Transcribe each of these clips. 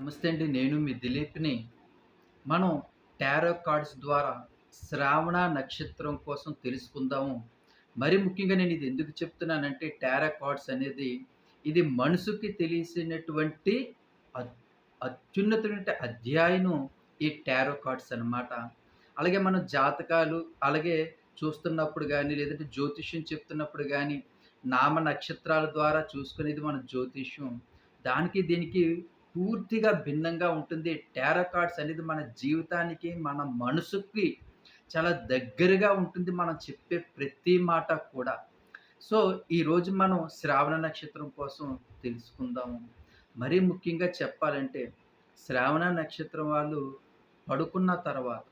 నమస్తే అండి నేను మీ దిలీప్ని. మనం టారో కార్డ్స్ ద్వారా శ్రావణ నక్షత్రం కోసం తెలుసుకుందాము. మరి ముఖ్యంగా నేను ఇది ఎందుకు చెప్తున్నానంటే టారో కార్డ్స్ అనేది ఇది మనసుకి తెలిసినటువంటి అత్యున్నతమైన అధ్యాయనం ఈ టారో కార్డ్స్ అన్నమాట. అలాగే మనం జాతకాలు అలాగే చూస్తున్నప్పుడు కానీ లేదంటే జ్యోతిష్యం చెప్తున్నప్పుడు కానీ నామ నక్షత్రాల ద్వారా చూసుకునేది మన జ్యోతిష్యం. దానికి దీనికి పూర్తిగా భిన్నంగా ఉంటుంది. టారో కార్డ్స్ అనేది మన జీవితానికి మన మనసుకి చాలా దగ్గరగా ఉంటుంది మనం చెప్పే ప్రతి మాట కూడా. సో ఈరోజు మనం శ్రావణ నక్షత్రం కోసం తెలుసుకుందాము. మరీ ముఖ్యంగా చెప్పాలంటే శ్రావణ నక్షత్రం వాళ్ళు పడుకున్న తర్వాత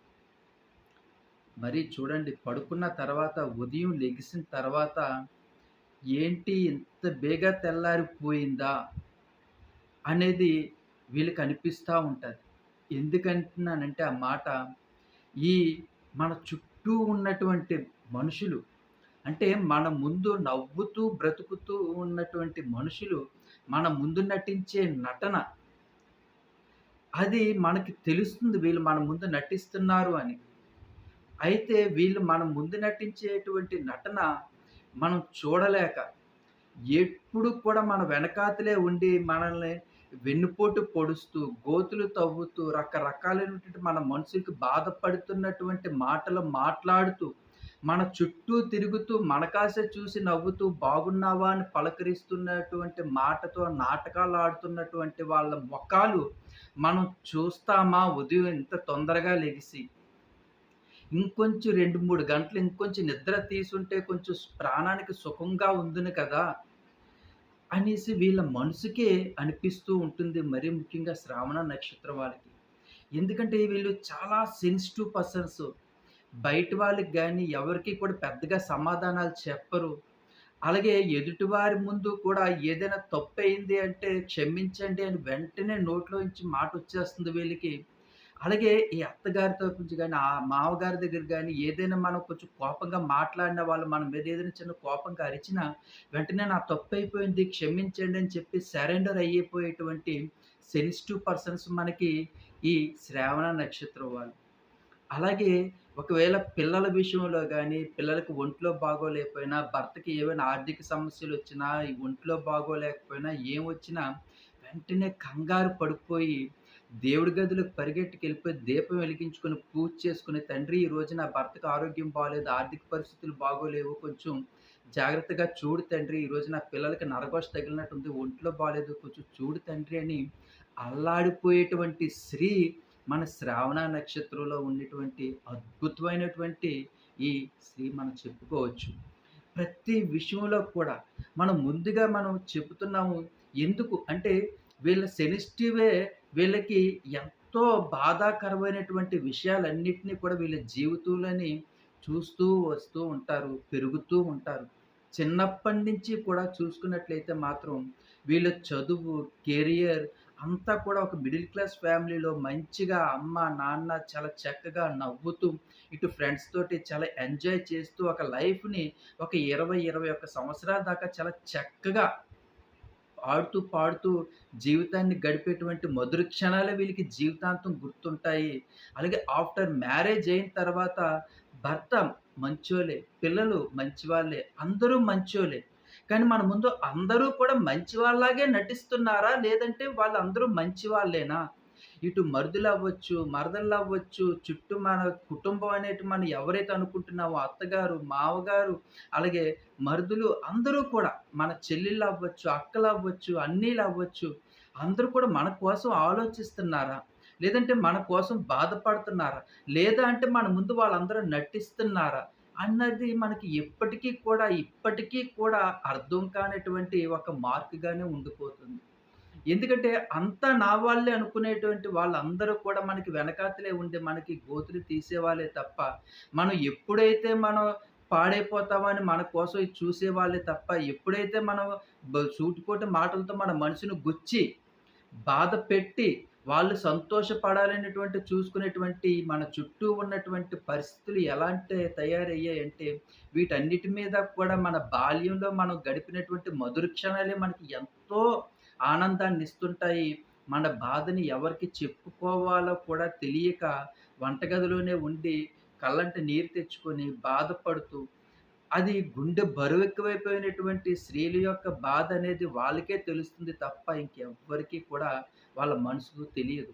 మరి చూడండి పడుకున్న తర్వాత ఉదయం లెగిసిన తర్వాత ఏంటి ఇంత బేగా తెల్లారిపోయిందా? అనేది వీళ్ళకి అనిపిస్తూ ఉంటుంది. ఎందుకంటున్నానంటే ఆ మాట ఈ మన చుట్టూ ఉన్నటువంటి మనుషులు అంటే మన ముందు నవ్వుతూ బ్రతుకుతూ ఉన్నటువంటి మనుషులు మన ముందు నటించే నటన అది మనకి తెలుస్తుంది వీళ్ళు మన ముందు నటిస్తున్నారు అని. అయితే వీళ్ళు మన ముందు నటించేటువంటి నటన మనం చూడలేక ఎప్పుడు కూడా మన వెనకాతలే ఉండి మనల్ని వెన్నుపోటు పొడుస్తూ గోతులు తవ్వుతూ రకరకాలైనటువంటి మన మనసుకి బాధపడుతున్నటువంటి మాటలు మాట్లాడుతూ మన చుట్టూ తిరుగుతూ మనకాసే చూసి నవ్వుతూ బాగున్నావా అని పలకరిస్తున్నటువంటి మాటతో నాటకాలు ఆడుతున్నటువంటి వాళ్ళ ముఖాలు మనం చూస్తామా? ఉదయం ఇంత తొందరగా లెగిసి ఇంకొంచెం రెండు మూడు గంటలు ఇంకొంచెం నిద్ర తీసుంటే కొంచెం ప్రాణానికి సుఖంగా ఉందిని కదా? అనేసి వీళ్ళ మనసుకే అనిపిస్తూ ఉంటుంది మరీ ముఖ్యంగా శ్రావణ నక్షత్రం వాళ్ళకి. ఎందుకంటే వీళ్ళు చాలా సెన్సిటివ్ పర్సన్స్ బయట వాళ్ళకి కానీ ఎవరికి కూడా పెద్దగా సమాధానాలు చెప్పరు. అలాగే ఎదుటివారి ముందు కూడా ఏదైనా తప్పు అయింది అంటే క్షమించండి అని వెంటనే నోట్లోంచి మాట వచ్చేస్తుంది వీళ్ళకి. అలాగే ఈ అత్తగారితో నుంచి కానీ ఆ మామగారి దగ్గర కానీ ఏదైనా మనం కొంచెం కోపంగా మాట్లాడిన వాళ్ళు మన మీద ఏదైనా చిన్న కోపంగా అరిచినా వెంటనే నా తప్పు అయిపోయింది క్షమించండి అని చెప్పి సరెండర్ అయ్యిపోయేటువంటి సెన్సిటివ్ పర్సన్స్ మనకి ఈ శ్రావణ నక్షత్రం వాళ్ళు. అలాగే ఒకవేళ పిల్లల విషయంలో కానీ పిల్లలకి ఒంట్లో బాగోలేకపోయినా భర్తకి ఏమైనా ఆర్థిక సమస్యలు వచ్చినా ఈ ఒంట్లో బాగోలేకపోయినా ఏం వచ్చినా వెంటనే కంగారు పడిపోయి దేవుడి గదిలోకి పరిగెట్టుకు వెళ్ళిపోయి దీపం వెలిగించుకొని పూజ చేసుకుని తండ్రి ఈ రోజు నా భర్తకు ఆరోగ్యం బాగోలేదు ఆర్థిక పరిస్థితులు బాగోలేవు కొంచెం జాగ్రత్తగా చూడు తండ్రి ఈ నా పిల్లలకి నరగోష తగిలినట్టుంది ఒంట్లో బాగాలేదు కొంచెం చూడు తండ్రి అని అల్లాడిపోయేటువంటి స్త్రీ మన శ్రావణ నక్షత్రంలో ఉండేటువంటి అద్భుతమైనటువంటి ఈ స్త్రీ మనం చెప్పుకోవచ్చు. ప్రతి విషయంలో కూడా మనం ముందుగా మనం చెబుతున్నాము ఎందుకు? అంటే వీళ్ళ సెనిస్టివే వీళ్ళకి ఎంతో బాధాకరమైనటువంటి విషయాలన్నింటినీ కూడా వీళ్ళ జీవితంలోని చూస్తూ వస్తూ ఉంటారు పెరుగుతూ ఉంటారు. చిన్నప్పటి నుంచి కూడా చూసుకున్నట్లయితే మాత్రం వీళ్ళ చదువు కెరియర్ అంతా కూడా ఒక మిడిల్ క్లాస్ ఫ్యామిలీలో మంచిగా అమ్మ నాన్న చాలా చక్కగా నవ్వుతూ ఇటు ఫ్రెండ్స్ తోటి చాలా ఎంజాయ్ చేస్తూ ఒక లైఫ్ని ఒక ఇరవై ఇరవై ఒక్క సంవత్సరాల దాకా చాలా చక్కగా ఆడుతూ పాడుతూ జీవితాన్ని గడిపేటువంటి మధుర క్షణాలే వీళ్ళకి జీవితాంతం గుర్తుంటాయి. అలాగే ఆఫ్టర్ మ్యారేజ్ అయిన తర్వాత భర్త మంచోలే పిల్లలు మంచివాళ్ళే అందరూ మంచోలే. కానీ మన ముందు అందరూ కూడా మంచి వాళ్ళలాగే నటిస్తున్నారా? లేదంటే వాళ్ళందరూ మంచి వాళ్ళేనా ఇటు మరుదులు అవ్వచ్చు మరదళ్ళు అవ్వచ్చు చుట్టూ మన కుటుంబం అనేటి మనం ఎవరైతే అనుకుంటున్నామో అత్తగారు మావగారు అలాగే మరుదులు అందరూ కూడా మన చెల్లెళ్ళు అవ్వచ్చు అక్కలు అవ్వచ్చు అన్నీలు అవ్వచ్చు అందరూ కూడా మన కోసం ఆలోచిస్తున్నారా? లేదంటే మన కోసం బాధపడుతున్నారా? లేదా అంటే మన ముందు వాళ్ళందరూ నటిస్తున్నారా? అన్నది మనకి ఎప్పటికీ కూడా ఇప్పటికీ కూడా అర్థం కానటువంటి ఒక మార్క్‌గానే ఉండిపోతుంది. ఎందుకంటే అంతా నా వాళ్ళే అనుకునేటువంటి వాళ్ళందరూ కూడా మనకి వెనకాతలే ఉండి మనకి గోతులు తీసేవాళ్ళే తప్ప, మనం ఎప్పుడైతే మనం పాడైపోతామని మన కోసం చూసేవాళ్ళే తప్ప, ఎప్పుడైతే మనం బ సూటిపోటి మాటలతో మన మనసును గుచ్చి, బాధ పెట్టి వాళ్ళు సంతోషపడాలనేటువంటి చూసుకునేటువంటి మన చుట్టూ ఉన్నటువంటి పరిస్థితులు ఎలాంటి తయారయ్యాయంటే వీటన్నిటి మీద కూడా మన బాల్యంలో మనం గడిపినటువంటి మధుర క్షణాలే మనకి ఎంతో ఆనందాన్ని ఇస్తుంటాయి మన బాధని ఎవరికి చెప్పుకోవాలో కూడా తెలియక వంటగదిలోనే ఉండి కళ్ళంట నీరు తెచ్చుకొని బాధపడుతూ అది గుండె బరువెక్కువైపోయినటువంటి స్త్రీల యొక్క బాధ అనేది వాళ్ళకే తెలుస్తుంది తప్ప ఇంకెవ్వరికీ కూడా వాళ్ళ మనసుకు తెలియదు.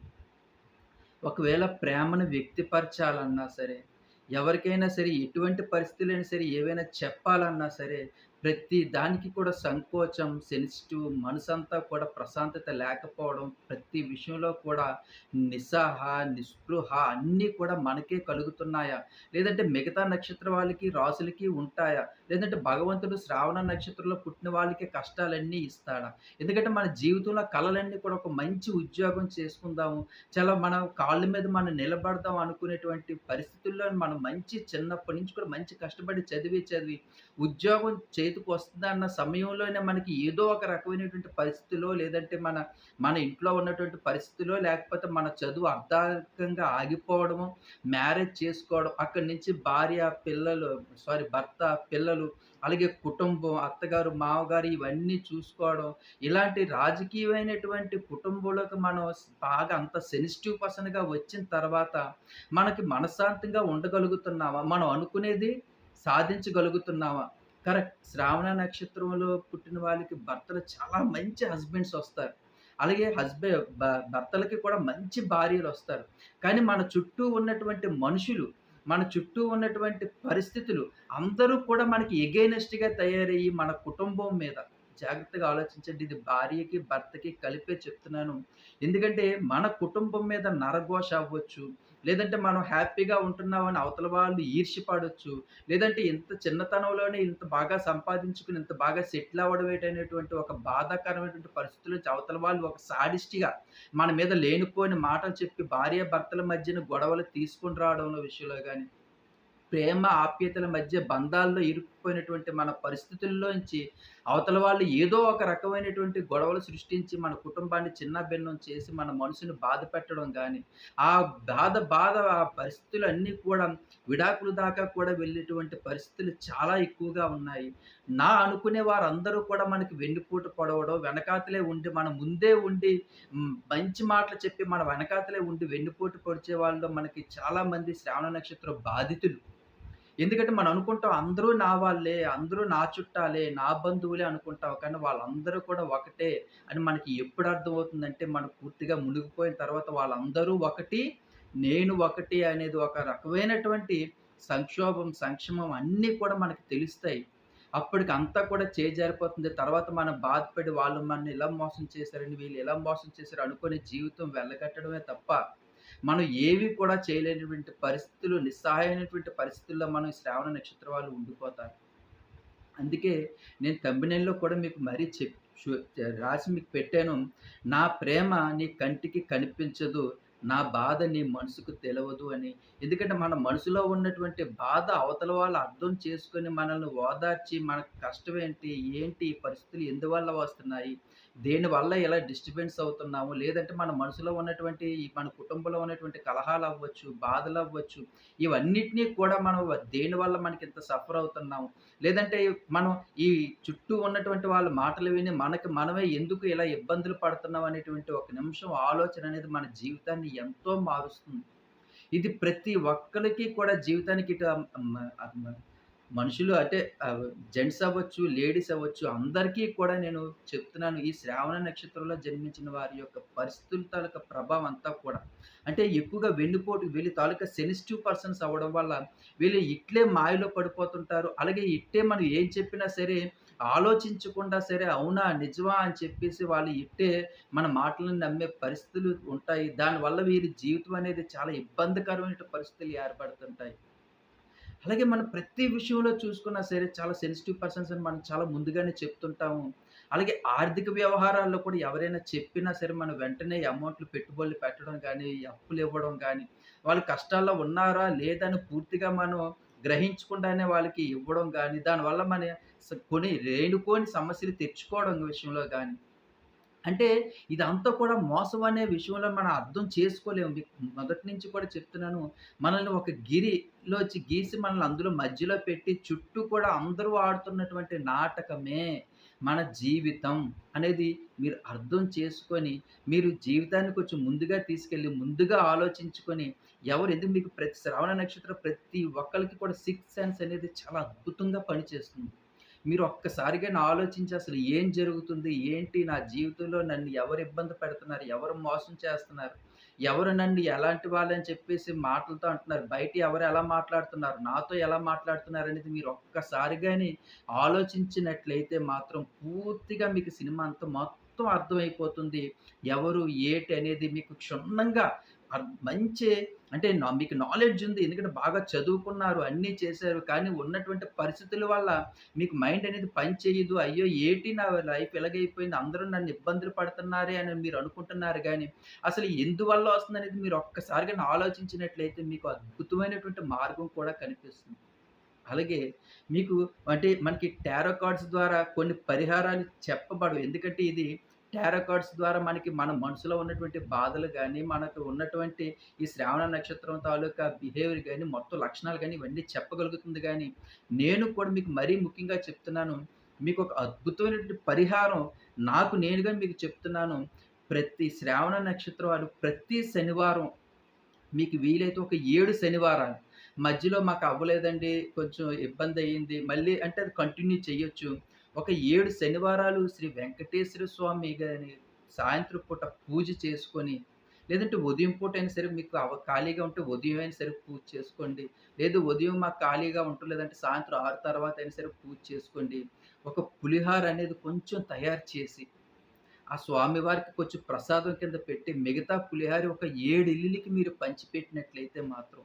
ఒకవేళ ప్రేమను వ్యక్తిపరచాలన్నా సరే, ఎవరికైనా సరే ఎటువంటి పరిస్థితులైనా సరే ఏవైనా చెప్పాలన్నా సరే, ప్రతి దానికి కూడా సంకోచం, సెన్సిటివ్ మనసంతా కూడా ప్రశాంతత లేకపోవడం, ప్రతి విషయంలో కూడా నిస్సహ, నిస్పృహ అన్నీ కూడా మనకే కలుగుతున్నాయా? లేదంటే మిగతా నక్షత్ర వాళ్ళకి, రాసులకి ఉంటాయా? లేదంటే భగవంతుడు శ్రావణ నక్షత్రంలో పుట్టిన వాళ్ళకి కష్టాలన్నీ ఇస్తాడా? ఎందుకంటే మన జీవితంలో కళలన్నీ కూడా ఒక మంచి ఉద్యోగం చేసుకుందాము. చాలా మనం కాళ్ళ మీద మనం నిలబడదాం అనుకునేటువంటి పరిస్థితుల్లో మనం మంచి చిన్నప్పటి నుంచి కూడా మంచి కష్టపడి చదివి, చదివి ఉద్యోగం చే చేతికొస్తుందన్న సమయంలోనే మనకి ఏదో ఒక రకమైనటువంటి పరిస్థితిలో లేదంటే మన మన ఇంట్లో ఉన్నటువంటి పరిస్థితిలో లేకపోతే మన చదువు అర్ధాంతంగా ఆగిపోవడము, మ్యారేజ్ చేసుకోవడం, అక్కడి నుంచి భార్య, పిల్లలు సారీ భర్త, పిల్లలు అలాగే కుటుంబం, అత్తగారు, మామగారు ఇవన్నీ చూసుకోవడం. ఇలాంటి రాజకీయమైనటువంటి కుటుంబంలోకి మనం బాగా అంత సెన్సిటివ్ పర్సన్‌గా వచ్చిన తర్వాత మనకి మనశ్శాంతంగా ఉండగలుగుతున్నామా? మనం అనుకునేది సాధించగలుగుతున్నామా? కరెక్ట్. శ్రావణ నక్షత్రంలో పుట్టిన వాళ్ళకి భర్తలు చాలా మంచి హస్బెండ్స్ వస్తారు. అలాగే హస్బెండ్ భర్తలకి కూడా మంచి భార్యలు వస్తారు కానీ మన చుట్టూ ఉన్నటువంటి మనుషులు, మన చుట్టూ ఉన్నటువంటి పరిస్థితులు అందరూ కూడా మనకి ఎగైనెస్ట్‌గా తయారయ్యి మన కుటుంబం మీద జాగ్రత్తగా ఆలోచించండి. ఇది భార్యకి, భర్తకి కలిపే చెప్తున్నాను. ఎందుకంటే మన కుటుంబం మీద నరఘోష అవ్వచ్చు. లేదంటే మనం హ్యాపీగా ఉంటున్నామని అవతల వాళ్ళు ఈర్ష్యపడవచ్చు లేదంటే ఇంత చిన్నతనంలోనే ఇంత బాగా సంపాదించుకుని ఇంత బాగా సెటిల్ అవ్వడం ఏంటనేటువంటి ఒక బాధాకరమైనటువంటి పరిస్థితుల నుంచి అవతల వాళ్ళు ఒక సాడిస్ట్‌గా మన మీద లేనిపోయిన మాటలు చెప్పి భార్యాభర్తల మధ్యన గొడవలు తీసుకొని రావడంలో విషయంలో కానీ ప్రేమ ఆప్యాయతల మధ్య బంధాల్లో ఇరుక్కుపోయినటువంటి మన పరిస్థితుల్లోంచి అవతల వాళ్ళు ఏదో ఒక రకమైనటువంటి గొడవలు సృష్టించి మన కుటుంబాన్ని చిన్నాభిన్నం చేసి మన మనసుని బాధ పెట్టడం కానీ ఆ బాధ బాధ ఆ పరిస్థితులు అన్నీ కూడా విడాకుల దాకా కూడా వెళ్ళేటువంటి పరిస్థితులు చాలా ఎక్కువగా ఉన్నాయి. నా అనుకునే వారందరూ కూడా మనకి వెన్నుపోటు పొడవడం, వెనకాతలే ఉండి మన ముందే ఉండి మంచి మాటలు చెప్పి మన వెనకాతలే ఉండి వెన్నుపోటు పొడిచే వాళ్ళు మనకి చాలామంది శ్రావణ నక్షత్ర బాధితులు. ఎందుకంటే మనం అనుకుంటాం అందరూ నా వాళ్ళే, అందరూ నా చుట్టాలే, నా బంధువులే అనుకుంటాం. కానీ వాళ్ళందరూ కూడా ఒకటే అని మనకి ఎప్పుడు అర్థమవుతుందంటే, మనం పూర్తిగా మునిగిపోయిన తర్వాత వాళ్ళందరూ ఒకటి, నేను ఒకటి అనేది ఒక రకమైనటువంటి సంక్షోభం, సంక్షేమం అన్నీ కూడా మనకు తెలుస్తాయి. అప్పటికి అంతా కూడా చేజారిపోతుంది. తర్వాత మనం బాధపడి వాళ్ళు మనల్ని ఇలా మోసం చేశారని, వీళ్ళు ఇలా మోసం చేశారు అనుకునే జీవితం వెళ్ళగట్టడమే తప్ప మనం ఏవి కూడా చేయలేనటువంటి పరిస్థితులు, నిస్సహాయమైనటువంటి పరిస్థితుల్లో మనం శ్రావణ నక్షత్ర వాళ్ళు ఉండిపోతారు. అందుకే నేను థంబ్‌నెయిల్‌లో కూడా మీకు మరీ చెప్ రాసి మీకు పెట్టాను. నా ప్రేమ నీ కంటికి కనిపించదు. నా బాధ నీ మనసుకు తెలవదు అని. ఎందుకంటే మన మనసులో ఉన్నటువంటి బాధ అవతల వాళ్ళు అర్థం చేసుకొని మనల్ని ఓదార్చి మన కష్టం ఏంటి? ఏంటి? ఈ పరిస్థితులు ఎందువల్ల వస్తున్నాయి? దేనివల్ల ఇలా డిస్టర్బెన్స్ అవుతున్నాము? లేదంటే మన మనసులో ఉన్నటువంటి మన కుటుంబంలో ఉన్నటువంటి కలహాలు అవ్వచ్చు బాధలు అవ్వచ్చు ఇవన్నిటిని కూడా మనం దేనివల్ల మనకి ఇంత సఫర్ అవుతున్నాము? లేదంటే మనం ఈ చుట్టూ ఉన్నటువంటి వాళ్ళ మాటలు విని మనకి మనమే ఎందుకు ఇలా ఇబ్బందులు పడుతున్నాం అనేటువంటి ఒక నిమిషం ఆలోచన అనేది మన జీవితాన్ని ఎంతో మారుస్తుంది. ఇది ప్రతి ఒక్కరికి కూడా జీవితానికి ఇటు మనుషులు అంటే జెంట్స్ అవ్వచ్చు, లేడీస్ అవ్వచ్చు అందరికీ కూడా నేను చెప్తున్నాను. ఈ శ్రావణ నక్షత్రంలో జన్మించిన వారి యొక్క పరిస్థితుల తాలూకా ప్రభావం అంతా కూడా అంటే ఎక్కువగా వెన్నుపోటు వీళ్ళ తాలూకా సెన్సిటివ్ పర్సన్స్ అవ్వడం వల్ల వీళ్ళు ఇట్లే మాయలో పడిపోతుంటారు. అలాగే ఇట్టే మనం ఏం చెప్పినా సరే ఆలోచించకుండా సరే అవునా? నిజమా? అని చెప్పేసి వాళ్ళు ఇట్టే మన మాటలను నమ్మే పరిస్థితులు ఉంటాయి. దానివల్ల వీరి జీవితం అనేది చాలా ఇబ్బందికరమైన పరిస్థితులు ఏర్పడుతుంటాయి. అలాగే మనం ప్రతి విషయంలో చూసుకున్నా సరే చాలా సెన్సిటివ్ పర్సన్స్ అని మనం చాలా ముందుగానే చెప్తుంటాము. అలాగే ఆర్థిక వ్యవహారాల్లో కూడా ఎవరైనా చెప్పినా సరే మనం వెంటనే అమౌంట్‌లు పెట్టుబడులు పెట్టడం కానీ అప్పులు ఇవ్వడం కానీ వాళ్ళు కష్టాల్లో ఉన్నారా? లేదా? అని పూర్తిగా మనం గ్రహించకుండానే వాళ్ళకి ఇవ్వడం కానీ దానివల్ల మన కొన్ని కొని సమస్యలు తెచ్చుకోవడం విషయంలో కానీ అంటే ఇదంతా కూడా మోసం అనే విషయంలో మనం అర్థం చేసుకోలేము. మొదటి నుంచి కూడా చెప్తున్నాను. మనల్ని ఒక గిరిలోచి గీసి మనల్ని అందులో మధ్యలో పెట్టి చుట్టూ కూడా అందరూ ఆడుతున్నటువంటి నాటకమే. మన జీవితం అనేది మీరు అర్థం చేసుకొని, మీరు జీవితాన్ని కొంచెం ముందుగా తీసుకెళ్ళి, ముందుగా ఆలోచించుకొని, ఎవరు ఎందుకు మీకు ప్రతి శ్రవణ నక్షత్రం ప్రతి ఒక్కరికి కూడా సిక్స్ సెన్స్ అనేది చాలా అద్భుతంగా పనిచేస్తుంది. మీరు ఒక్కసారిగాని ఆలోచించి అసలు ఏం జరుగుతుంది? ఏంటి? నా జీవితంలో నన్ను ఎవరు ఇబ్బంది పెడుతున్నారు? ఎవరు మోసం చేస్తున్నారు? ఎవరు నన్ను ఎలాంటి వాళ్ళని చెప్పేసి మాటలతో అంటున్నారు? బయట ఎవరు ఎలా మాట్లాడుతున్నారు? నాతో ఎలా మాట్లాడుతున్నారు అనేది మీరు ఒక్కసారిగాని ఆలోచించినట్లయితే మాత్రం పూర్తిగా మీకు సినిమా అంతా మొత్తం అర్థమైపోతుంది. ఎవరు? ఏటి? అనేది మీకు క్షుణ్ణంగా మంచి అంటే మీకు నాలెడ్జ్ ఉంది. ఎందుకంటే బాగా చదువుకున్నారు, అన్నీ చేశారు. కానీ ఉన్నటువంటి పరిస్థితుల వల్ల మీకు మైండ్ అనేది పనిచేయదు అయ్యో! ఏటి నా లైఫ్ ఎలాగైపోయింది అందరూ నన్ను ఇబ్బందులు పడుతున్నారే అని మీరు అనుకుంటున్నారు కానీ అసలు ఎందువల్ల వస్తుందనేది మీరు ఒక్కసారిగా ఆలోచించినట్లయితే మీకు అద్భుతమైనటువంటి మార్గం కూడా కనిపిస్తుంది. అలాగే మీకు అంటే మనకి టారో కార్డ్స్ ద్వారా కొన్ని పరిహారాలు చెప్పబడవు. ఎందుకంటే ఇది టారో కార్డ్స్ ద్వారా మనకి మన మనసులో ఉన్నటువంటి బాధలు కానీ మనకు ఉన్నటువంటి ఈ శ్రావణ నక్షత్రం తాలూకా బిహేవియర్ కానీ మొత్తం లక్షణాలు కానీ ఇవన్నీ చెప్పగలుగుతుంది కానీ నేను కూడా మీకు మరీ ముఖ్యంగా చెప్తున్నాను. మీకు ఒక అద్భుతమైనటువంటి పరిహారం నాకు నేనుగా మీకు చెప్తున్నాను. ప్రతి శ్రావణ నక్షత్రం వారు ప్రతి శనివారం మీకు వీలైతే ఒక ఏడు శనివారాలు. మధ్యలో మాకు అవ్వలేదండి. కొంచెం ఇబ్బంది అయ్యింది మళ్ళీ అంటే అది కంటిన్యూ చేయొచ్చు. ఒక ఏడు శనివారాలు శ్రీ వెంకటేశ్వర స్వామి గారి సాయంత్రం పూట పూజ చేసుకొని, లేదంటే ఉదయం పూట అయినా సరే మీకు అవ ఖాళీగా ఉంటే ఉదయం అయినా సరే పూజ చేసుకోండి. లేదు ఉదయం మాకు ఖాళీగా ఉంటలేదంటే సాయంత్రం ఆరు తర్వాత అయినా సరే పూజ చేసుకోండి. ఒక పులిహోర అనేది కొంచెం తయారు చేసి, ఆ స్వామివారికి కొంచెం ప్రసాదం కింద పెట్టి, మిగతా పులిహారి ఒక ఏడు ఇల్లులకి మీరు పంచిపెట్టినట్లయితే మాత్రం,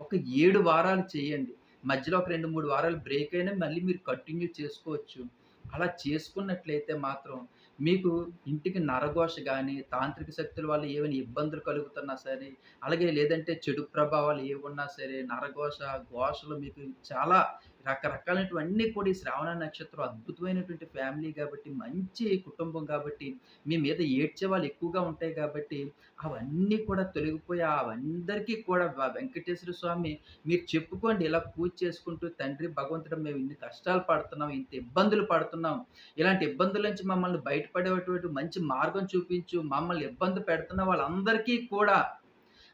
ఒక ఏడు వారాలు చేయండి. మధ్యలో ఒక 2, 3 వారాలు బ్రేక్ అయినా మళ్ళీ మీరు కంటిన్యూ చేసుకోవచ్చు. అలా చేసుకున్నట్లయితే మాత్రం మీకు ఇంటికి నరఘోష కానీ తాంత్రిక శక్తుల వల్ల ఏమైనా ఇబ్బందులు కలుగుతున్నా సరే, అలాగే లేదంటే చెడు ప్రభావాలు ఏమున్నా సరే, నరఘోష, ఘోషలు మీకు చాలా రకరకాలైనటువన్నీ కూడా ఈ శ్రావణ నక్షత్రం అద్భుతమైనటువంటి ఫ్యామిలీ కాబట్టి మంచి కుటుంబం కాబట్టి మీ మీద ఏడ్చే వాళ్ళు ఎక్కువగా ఉంటాయి కాబట్టి అవన్నీ కూడా తొలగిపోయి అవందరికీ కూడా వెంకటేశ్వర స్వామి మీరు చెప్పుకోండి ఇలా పూజ చేసుకుంటూ, తండ్రి భగవంతుడు మేము ఇన్ని కష్టాలు పడుతున్నాం, ఇంత ఇబ్బందులు పడుతున్నాం. ఇలాంటి ఇబ్బందుల నుంచి మమ్మల్ని బయటపడేటువంటి మంచి మార్గం చూపించు. మమ్మల్ని ఇబ్బంది పెడుతున్న వాళ్ళందరికీ కూడా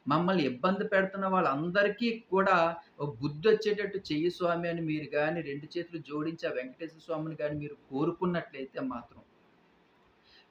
మమ్మల్ని ఇబ్బంది పెడుతున్న వాళ్ళందరికీ కూడా ఓ బుద్ధొచ్చేటట్టు చెయ్యి స్వామి అని మీరు కానీ రెండు చేతులు జోడించి ఆ వెంకటేశ్వర స్వామిని కానీ మీరు కోరుకున్నట్లయితే మాత్రం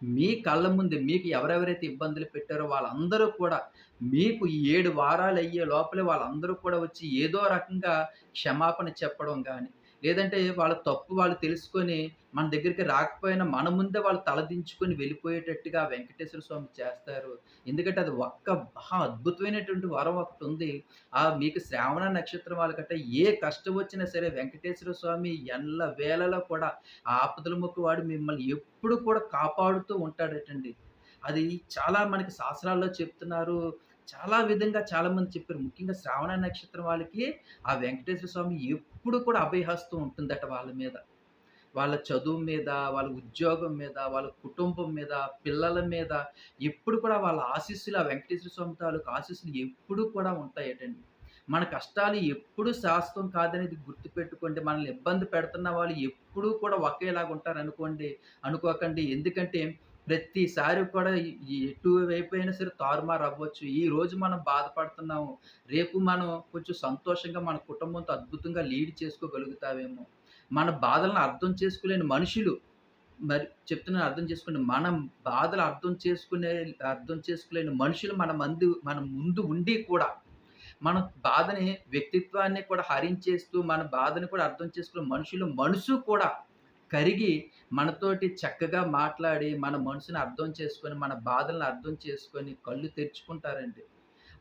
మీ కళ్ళ ముందు మీకు ఎవరెవరైతే ఇబ్బందులు పెట్టారో వాళ్ళందరూ కూడా మీకు ఈ 7 వారాలయ్యే లోపలే వాళ్ళందరూ కూడా వచ్చి ఏదో రకంగా క్షమాపణ చెప్పడం కానీ లేదంటే వాళ్ళ తప్పు వాళ్ళు తెలుసుకొని మన దగ్గరికి రాకపోయినా మన ముందే వాళ్ళు తలదించుకొని వెళ్ళిపోయేటట్టుగా వెంకటేశ్వర స్వామి చేస్తారు. ఎందుకంటే అది ఒక్క మహా అద్భుతమైనటువంటి వరం ఒకటి ఉంది ఆ మీకు శ్రావణ నక్షత్రం వాళ్ళకంటే ఏ కష్టం వచ్చినా సరే వెంకటేశ్వర స్వామి ఎల్ల వేళలో కూడా ఆ ఆపదల మొక్కువాడు మిమ్మల్ని ఎప్పుడు కూడా కాపాడుతూ ఉంటాడటండి. అది చాలా మనకి శాస్త్రాల్లో చెప్తున్నారు. చాలా విధంగా చాలామంది చెప్పారు. ముఖ్యంగా శ్రావణ నక్షత్రం వాళ్ళకి ఆ వెంకటేశ్వర స్వామి ఎప్పుడు కూడా అభయహస్తం ఉంటుందట వాళ్ళ మీద. వాళ్ళ చదువు మీద, వాళ్ళ ఉద్యోగం మీద, వాళ్ళ కుటుంబం మీద, పిల్లల మీద ఎప్పుడు కూడా వాళ్ళ ఆశీస్సులు ఆ వెంకటేశ్వర స్వామి తాలూకు ఆశీస్సులు ఎప్పుడూ కూడా ఉంటాయటండి. మన కష్టాలు ఎప్పుడు శాశ్వతం కాదనేది గుర్తుపెట్టుకోండి. మనల్ని ఇబ్బంది పెడుతున్న వాళ్ళు ఎప్పుడూ కూడా ఒకేలాగా ఉంటారనుకోండి అనుకోకండి. ఎందుకంటే ప్రతిసారి కూడా ఎటువైపు అయినా సరే తారుమారు అవ్వచ్చు. ఈరోజు మనం బాధపడుతున్నాము. రేపు మనం కొంచెం సంతోషంగా మన కుటుంబంతో అద్భుతంగా లీడ్ చేసుకోగలుగుతావేమో. మన బాధలను అర్థం చేసుకోలేని మనుషులు మరి చెప్తున్నాను అర్థం చేసుకోండి. మనం బాధలు అర్థం చేసుకునే అర్థం చేసుకోలేని మనుషులు మన మందు మన ముందు ఉండి కూడా, మన బాధని వ్యక్తిత్వాన్ని కూడా హరించేస్తూ, మన బాధని కూడా అర్థం చేసుకునే మనుషులు మనసు కూడా కరిగి, మనతోటి చక్కగా మాట్లాడి, మన మనసుని అర్థం చేసుకొని, మన బాధలను అర్థం చేసుకొని కళ్ళు తెరుచుకుంటారండి.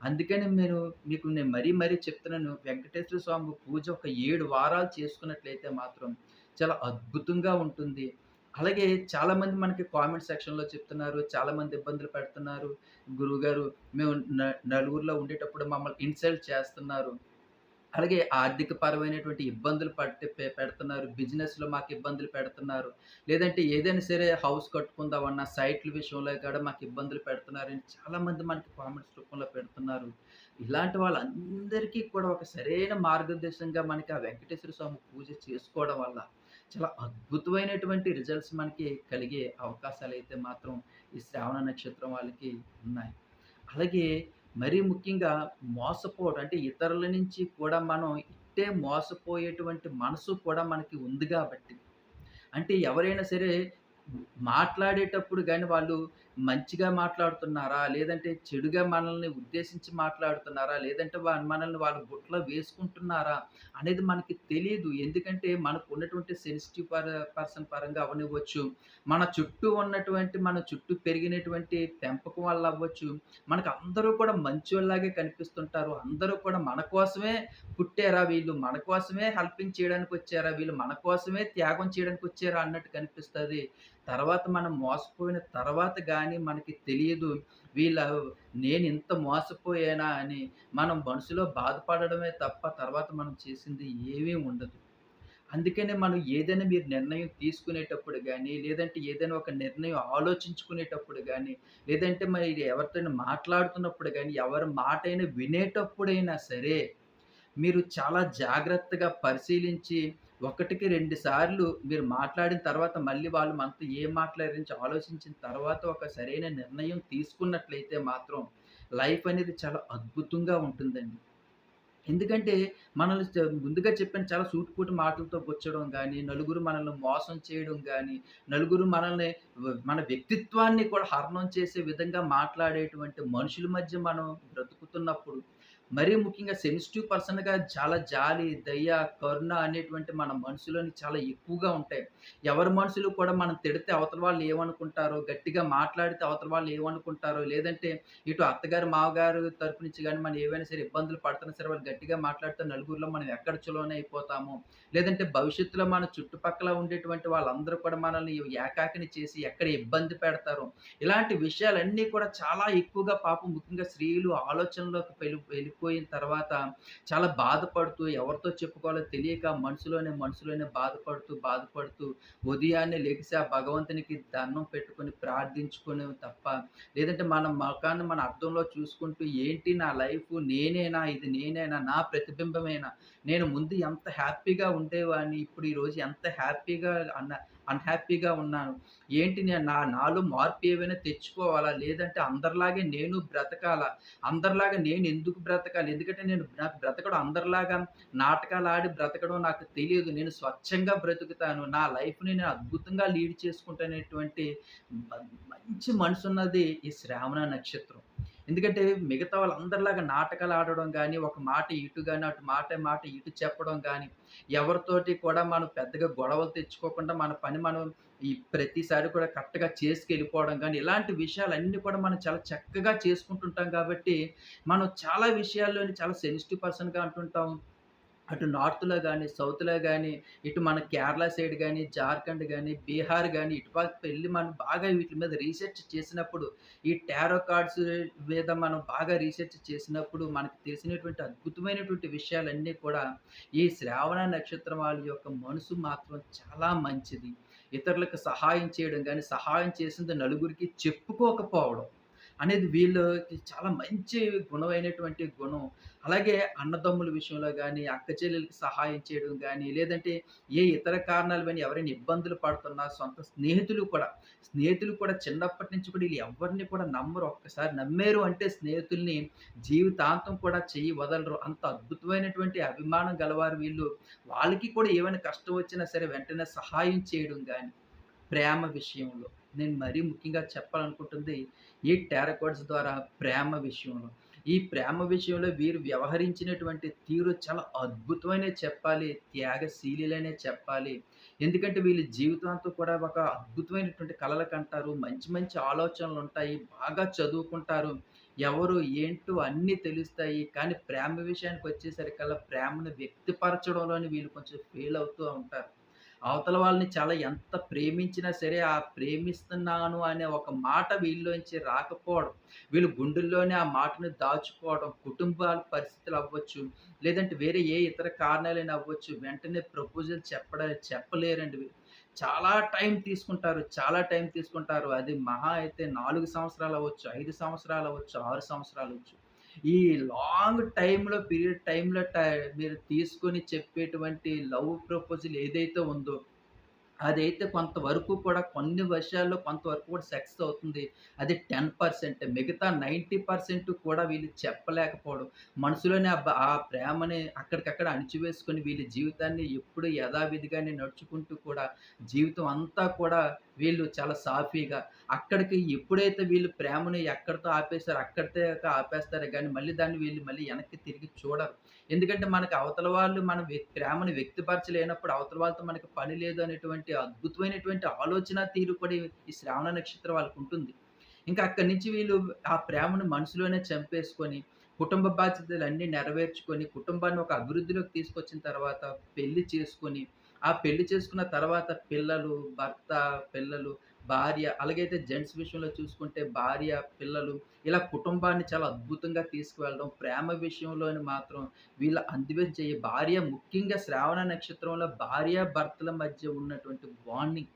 అందుకని నేను మీకు నేను మరీ మరీ చెప్తున్నాను. వెంకటేశ్వర స్వామి పూజ ఒక ఏడు వారాలు చేసుకున్నట్లయితే మాత్రం చాలా అద్భుతంగా ఉంటుంది. అలాగే చాలామంది మనకి కామెంట్ సెక్షన్‌లో చెప్తున్నారు. చాలామంది ఇబ్బందులు పెడుతున్నారు. గురువుగారు మేము న నలుగురిలో ఉండేటప్పుడు మమ్మల్ని ఇన్సల్ట్ చేస్తున్నారు. అలాగే ఆర్థిక పరమైనటువంటి ఇబ్బందులు పట్టి పెడుతున్నారు. బిజినెస్‌లో మాకు ఇబ్బందులు పెడుతున్నారు. లేదంటే ఏదైనా సరే హౌస్ కట్టుకుందామన్నా సైట్‌ల విషయంలో కూడా మాకు ఇబ్బందులు పెడుతున్నారని చాలామంది మనకి కామెంట్స్ రూపంలో పెడుతున్నారు. ఇలాంటి వాళ్ళందరికీ కూడా ఒక సరైన మార్గదర్శనంగా మనకి ఆ వెంకటేశ్వర స్వామి పూజ చేసుకోవడం వల్ల చాలా అద్భుతమైనటువంటి రిజల్ట్స్ మనకి కలిగే అవకాశాలు అయితే మాత్రం ఈ శ్రావణ నక్షత్రం వాళ్ళకి ఉన్నాయి. అలాగే మరీ ముఖ్యంగా మోసపోవడం అంటే ఇతరుల నుంచి కూడా మనం ఇట్టే మోసపోయేటువంటి మనసు కూడా మనకి ఉంది కాబట్టి. అంటే ఎవరైనా సరే మాట్లాడేటప్పుడు కానీ వాళ్ళు మంచిగా మాట్లాడుతున్నారా? లేదంటే చెడుగా మనల్ని ఉద్దేశించి మాట్లాడుతున్నారా? లేదంటే వా మనల్ని వాళ్ళ బుట్టలో వేసుకుంటున్నారా? అనేది మనకి తెలియదు ఎందుకంటే మనకు ఉన్నటువంటి సెన్సిటివ్ పర్ పర్సన్ పరంగా అవనివ్వచ్చు మన చుట్టూ ఉన్నటువంటి మన చుట్టూ పెరిగినటువంటి పెంపకం వల్ల అవ్వచ్చు. మనకు అందరూ కూడా మంచివాళ్ళలాగే కనిపిస్తుంటారు. అందరూ కూడా మన కోసమే పుట్టారా వీళ్ళు? మన కోసమే హెల్పింగ్ చేయడానికి వచ్చారా వీళ్ళు మన కోసమే త్యాగం చేయడానికొచ్చారా? అన్నట్టు కనిపిస్తుంది తర్వాత మనం మోసపోయిన తర్వాత కానీ మనకి తెలియదు. వీళ్ళ నేను ఇంత మోసపోయానా అని మనం మనసులో బాధపడడమే తప్ప తర్వాత మనం చేసింది ఏమీ ఉండదు. అందుకనే మనం ఏదైనా మీరు నిర్ణయం తీసుకునేటప్పుడు కానీ లేదంటే ఏదైనా ఒక నిర్ణయం ఆలోచించుకునేటప్పుడు కానీ లేదంటే మరి ఎవరితోని మాట్లాడుతున్నప్పుడు కానీ ఎవరి మాట అయినా వినేటప్పుడైనా సరే మీరు చాలా జాగ్రత్తగా పరిశీలించి, ఒకటికి రెండు సార్లు మీరు మాట్లాడిన తర్వాత మళ్ళీ వాళ్ళు మనతో ఏం మాట్లాడారని ఆలోచించిన తర్వాత ఒక సరైన నిర్ణయం తీసుకున్నట్లయితే మాత్రం లైఫ్ అనేది చాలా అద్భుతంగా ఉంటుందండి. ఎందుకంటే మనల్ని ముందుగా చెప్పిన చాలా సూటిపూటి మాటలతో గుచ్చడం కానీ నలుగురు మనల్ని మోసం చేయడం కానీ నలుగురు మనల్ని మన వ్యక్తిత్వాన్ని కూడా హరణం చేసే విధంగా మాట్లాడేటువంటి మనుషుల మధ్య మనం బ్రతుకుతున్నప్పుడు, మరీ ముఖ్యంగా సెన్సిటివ్ పర్సన్‌గా చాలా జాలి, దయ, కరుణ అనేటువంటి మన మనసులోని చాలా ఎక్కువగా ఉంటాయి. ఎవరి మనసులు కూడా మనం తిడితే అవతల వాళ్ళు ఏమనుకుంటారో, గట్టిగా మాట్లాడితే అవతల వాళ్ళు ఏమనుకుంటారో, లేదంటే ఇటు అత్తగారు, మావగారు తరపు నుంచి కానీ మనం ఏవైనా సరే ఇబ్బందులు పడుతున్నా సరే వాళ్ళు గట్టిగా మాట్లాడితే నలుగురిలో మనం ఎక్కడ చులోనే అయిపోతామో, లేదంటే భవిష్యత్తులో మన చుట్టుపక్కల ఉండేటువంటి వాళ్ళందరూ కూడా మనల్ని ఏకాకిని చేసి ఎక్కడ ఇబ్బంది పెడతారో, ఇలాంటి విషయాలన్నీ కూడా చాలా ఎక్కువగా పాపం ముఖ్యంగా స్త్రీలు ఆలోచనలోకి వెళ్ళి వెళ్ళిపోయిన తర్వాత చాలా బాధపడుతూ ఎవరితో చెప్పుకోవాలో తెలియక మనసులోనే మనసులోనే బాధపడుతూ, బాధపడుతూ ఉదయాన్నే లెగిసి ఆ భగవంతునికి దండం పెట్టుకొని ప్రార్థించుకొని తప్ప, లేదంటే మన మకాన్ని మన అర్థంలో చూసుకుంటూ ఏంటి నా లైఫ్ నేనేనా? ఇది నేనేనా? నా ప్రతిబింబమేనా? నేను ముందు ఎంత హ్యాపీగా ఉండేవాడిని. ఇప్పుడు ఈరోజు ఎంత హ్యాపీగా అన్న అన్‌హ్యాపీగా ఉన్నాను. ఏంటి నేను నా నాలో మార్పు ఏవైనా తెచ్చుకోవాలా? లేదంటే అందరిలాగే నేను బ్రతకాలా? అందరిలాగా నేను ఎందుకు బ్రతకాలి? ఎందుకంటే నేను నాకు బ్రతకడం అందరిలాగా నాటకాలు ఆడి బ్రతకడం నాకు తెలియదు. నేను స్వచ్ఛంగా బ్రతుకుతాను. నా లైఫ్‌ని నేను అద్భుతంగా లీడ్ చేసుకుంటానేటువంటి మంచి మంచి మనసున్నది ఈ శ్రావణ నక్షత్రం. ఎందుకంటే మిగతా వాళ్ళందరిలాగా నాటకాలు ఆడడం కానీ ఒక మాట ఇటు కానీ అటు మాట మాట ఇటు చెప్పడం కానీ ఎవరితోటి కూడా మనం పెద్దగా గొడవలు తెచ్చుకోకుండా మన పని మనం ఈ ప్రతిసారి కూడా కరెక్ట్‌గా చేసుకెళ్ళిపోవడం కానీ ఇలాంటి విషయాలన్నీ కూడా మనం చాలా చక్కగా చేసుకుంటుంటాం కాబట్టి, మనం చాలా విషయాల్లోని చాలా సెన్సిటివ్ పర్సన్‌గా అంటుంటాం. అటు నార్త్‌లో కానీ సౌత్‌లో కానీ ఇటు మన కేరళ సైడ్ కానీ జార్ఖండ్ కానీ బీహార్ గాని, ఇటుపక్క వెళ్ళి మనం బాగా వీటి మీద రీసెర్చ్ చేసినప్పుడు, ఈ టారో కార్డ్స్ మీద మనం బాగా రీసెర్చ్ చేసినప్పుడు, మనకు తెలిసినటువంటి అద్భుతమైనటువంటి విషయాలన్నీ కూడా, ఈ శ్రావణ నక్షత్రం వాళ్ళ యొక్క మనసు మాత్రం చాలా మంచిది. ఇతరులకు సహాయం చేయడం కానీ సహాయం చేసింది నలుగురికి చెప్పుకోకపోవడం అనేది వీళ్ళకి చాలా మంచి గుణమైనటువంటి గుణం. అలాగే అన్నదమ్ముల విషయంలో కానీ అక్క చెల్లెలకి సహాయం చేయడం కానీ లేదంటే ఏ ఇతర కారణాలు కానీ ఎవరైనా ఇబ్బందులు పడుతున్నా, సొంత స్నేహితులు కూడా, స్నేహితులు కూడా చిన్నప్పటి నుంచి కూడా వీళ్ళు ఎవ్వరిని కూడా నమ్మరు. ఒక్కసారి నమ్మారు అంటే స్నేహితుల్ని జీవితాంతం కూడా చెయ్యి వదలరు. అంత అద్భుతమైనటువంటి అభిమానం గలవారు వీళ్ళు. వాళ్ళకి కూడా ఏమైనా కష్టం వచ్చినా సరే వెంటనే సహాయం చేయడం కానీ ప్రేమ విషయంలో నేను మరీ ముఖ్యంగా చెప్పాలనుకుంటుంది ఈ టారో ద్వారా ప్రేమ విషయంలో. ఈ ప్రేమ విషయంలో వీరు వ్యవహరించినటువంటి తీరు చాలా అద్భుతమైన చెప్పాలి. త్యాగశీలులనే చెప్పాలి. ఎందుకంటే వీళ్ళ జీవితాంతం కూడా ఒక అద్భుతమైనటువంటి కళలు కంటారు. మంచి మంచి ఆలోచనలు ఉంటాయి బాగా చదువుకుంటారు. ఎవరు ఏంటో అన్నీ తెలుస్తాయి. కానీ ప్రేమ విషయానికి వచ్చేసరికల్లా ప్రేమను వ్యక్తపరచడంలోని వీళ్ళు కొంచెం ఫెయిల్ అవుతూ ఉంటారు. అవతల వాళ్ళని చాలా ఎంత ప్రేమించినా సరే, ఆ ప్రేమిస్తున్నాను అనే ఒక మాట వీళ్ళలోంచి రాకపోవడం, వీళ్ళు గుండెల్లోనే ఆ మాటను దాచుకోవడం, కుటుంబాల పరిస్థితులు అవ్వచ్చు, లేదంటే వేరే ఏ ఇతర కారణాలైనా అవ్వచ్చు. వెంటనే ప్రపోజల్ చెప్పడం చెప్పలేరండి చాలా టైం తీసుకుంటారు. చాలా టైం తీసుకుంటారు. అది మహా అయితే నాలుగు సంవత్సరాలు అవ్వచ్చు ఐదు సంవత్సరాలు అవ్వచ్చు ఆరు సంవత్సరాలు అవ్వచ్చు ఈ లాంగ్ టైంలో పీరియడ్ టైంలో మీరు తీసుకొని చెప్పేటువంటి లవ్ ప్రపోజల్ ఏదైతే ఉందో, అదైతే కొంతవరకు కూడా కొన్ని విషయాల్లో కొంతవరకు కూడా సక్సెస్ అవుతుంది. అది 10% మిగతా 90% కూడా వీళ్ళు చెప్పలేకపోవడం. మనసులోనే ఆ ప్రేమని అక్కడికక్కడ అణిచివేసుకొని వీళ్ళ జీవితాన్ని ఎప్పుడు యథావిధిగానే నడుచుకుంటూ కూడా జీవితం అంతా కూడా వీళ్ళు చాలా సాఫీగా అక్కడికి ఎప్పుడైతే వీళ్ళు ప్రేమను ఎక్కడితో ఆపేసారో అక్కడితో ఆపేస్తారు కానీ మళ్ళీ దాన్ని వీళ్ళు మళ్ళీ వెనక్కి తిరిగి చూడరు. ఎందుకంటే మనకు అవతల వాళ్ళు మన ప్రేమను వ్యక్తిపరచలేనప్పుడు అవతల వాళ్ళతో మనకి పని లేదు అనేటువంటి అద్భుతమైనటువంటి ఆలోచన తీరుపడి ఈ శ్రావణ నక్షత్రం వాళ్ళకుంటుంది. ఇంకా అక్కడి నుంచి వీళ్ళు ఆ ప్రేమను మనసులోనే చంపేసుకొని, కుటుంబ బాధ్యతలు అన్నీ నెరవేర్చుకొని, కుటుంబాన్ని ఒక అభివృద్ధిలోకి తీసుకొచ్చిన తర్వాత పెళ్ళి చేసుకొని, ఆ పెళ్ళి చేసుకున్న తర్వాత పిల్లలు, భర్త, పిల్లలు, భార్య అలాగైతే జెంట్స్ విషయంలో చూసుకుంటే భార్య, పిల్లలు ఇలా కుటుంబాన్ని చాలా అద్భుతంగా తీసుకువెళ్ళడం. ప్రేమ విషయంలోని మాత్రం వీళ్ళ అందువే చెయ్యి భార్య ముఖ్యంగా శ్రావణ నక్షత్రంలో భార్య భర్తల మధ్య ఉన్నటువంటి బాండింగ్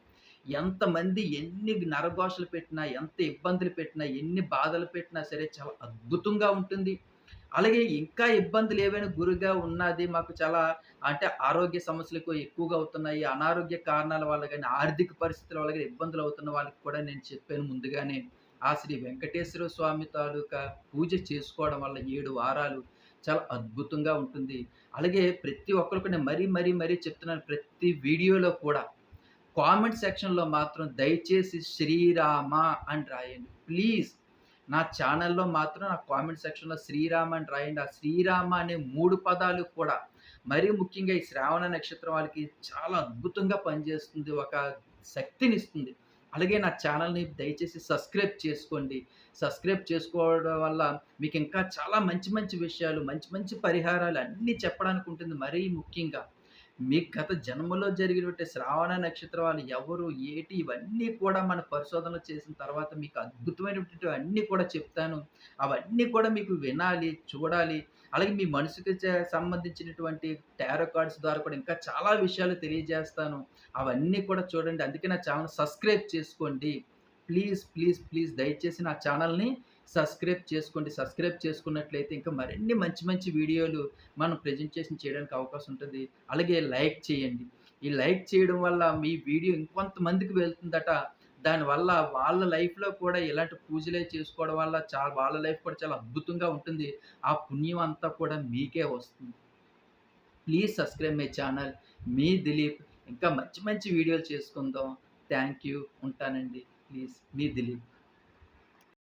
ఎంతమంది ఎన్ని నరఘోషలు పెట్టినా, ఎంత ఇబ్బందులు పెట్టినా, ఎన్ని బాధలు పెట్టినా సరే చాలా అద్భుతంగా ఉంటుంది. అలాగే ఇంకా ఇబ్బందులు ఏవైనా గురిగా ఉన్నది మాకు చాలా అంటే ఆరోగ్య సమస్యలకు ఎక్కువగా అవుతున్నాయి. అనారోగ్య కారణాల వల్ల కానీ ఆర్థిక పరిస్థితుల వల్ల కానీ ఇబ్బందులు అవుతున్న వాళ్ళకి కూడా నేను చెప్పాను ముందుగానే. ఆ శ్రీ వెంకటేశ్వర స్వామి తాలూకా పూజ చేసుకోవడం వల్ల ఏడు వారాలు చాలా అద్భుతంగా ఉంటుంది. అలాగే ప్రతి ఒక్కరికి నేను మరీ, మరీ, మరీ చెప్తున్నాను ప్రతి వీడియోలో కూడా కామెంట్ సెక్షన్‌లో మాత్రం దయచేసి శ్రీరామ అని రాయండి. ప్లీజ్ నా ఛానల్లో మాత్రం నా కామెంట్ సెక్షన్‌లో శ్రీరామ అని రాయండి. ఆ శ్రీరామ అనే మూడు పదాలు కూడా మరీ ముఖ్యంగా ఈ శ్రావణ నక్షత్రం వాళ్ళకి చాలా అద్భుతంగా పనిచేస్తుంది. ఒక శక్తినిస్తుంది. అలాగే నా ఛానల్ని దయచేసి సబ్స్క్రైబ్ చేసుకోండి. సబ్స్క్రైబ్ చేసుకోవడం వల్ల మీకు ఇంకా చాలా మంచి మంచి విషయాలు, మంచి మంచి పరిహారాలు అన్నీ చెప్పడానికి ఉంటుంది మరీ ముఖ్యంగా. మీకు గత జన్మలో జరిగినటువంటి శ్రావణ నక్షత్రాలు ఎవరు, ఏటి ఇవన్నీ కూడా మన పరిశోధనలు చేసిన తర్వాత మీకు అద్భుతమైనటువంటి అన్నీ కూడా చెప్తాను. అవన్నీ కూడా మీకు వినాలి, చూడాలి. అలాగే మీ మనసుకి సంబంధించినటువంటి టారో కార్డ్స్ ద్వారా కూడా ఇంకా చాలా విషయాలు తెలియజేస్తాను. అవన్నీ కూడా చూడండి. అందుకే నా ఛానల్ సబ్స్క్రైబ్ చేసుకోండి. ప్లీజ్, ప్లీజ్, ప్లీజ్ దయచేసి నా ఛానల్ని సబ్స్క్రైబ్ చేసుకోండి. సబ్స్క్రైబ్ చేసుకున్నట్లయితే ఇంకా మరిన్ని మంచి మంచి వీడియోలు మనం ప్రెజెంటేషన్ చేయడానికి అవకాశం ఉంటుంది అలాగే లైక్ చేయండి. ఈ లైక్ చేయడం వల్ల మీ వీడియో ఇంకొంతమందికి వెళ్తుందట. దానివల్ల వాళ్ళ లైఫ్‌లో కూడా ఇలాంటి పూజలే చేసుకోవడం వల్ల చాలా వాళ్ళ లైఫ్ కూడా చాలా అద్భుతంగా ఉంటుంది. ఆ పుణ్యం అంతా కూడా మీకే వస్తుంది. Please subscribe my channel. మీ దిలీప్. ఇంకా మంచి మంచి వీడియోలు చేసుకుందాం. Thank you. ఉంటానండి. ప్లీజ్ మీ దిలీప్.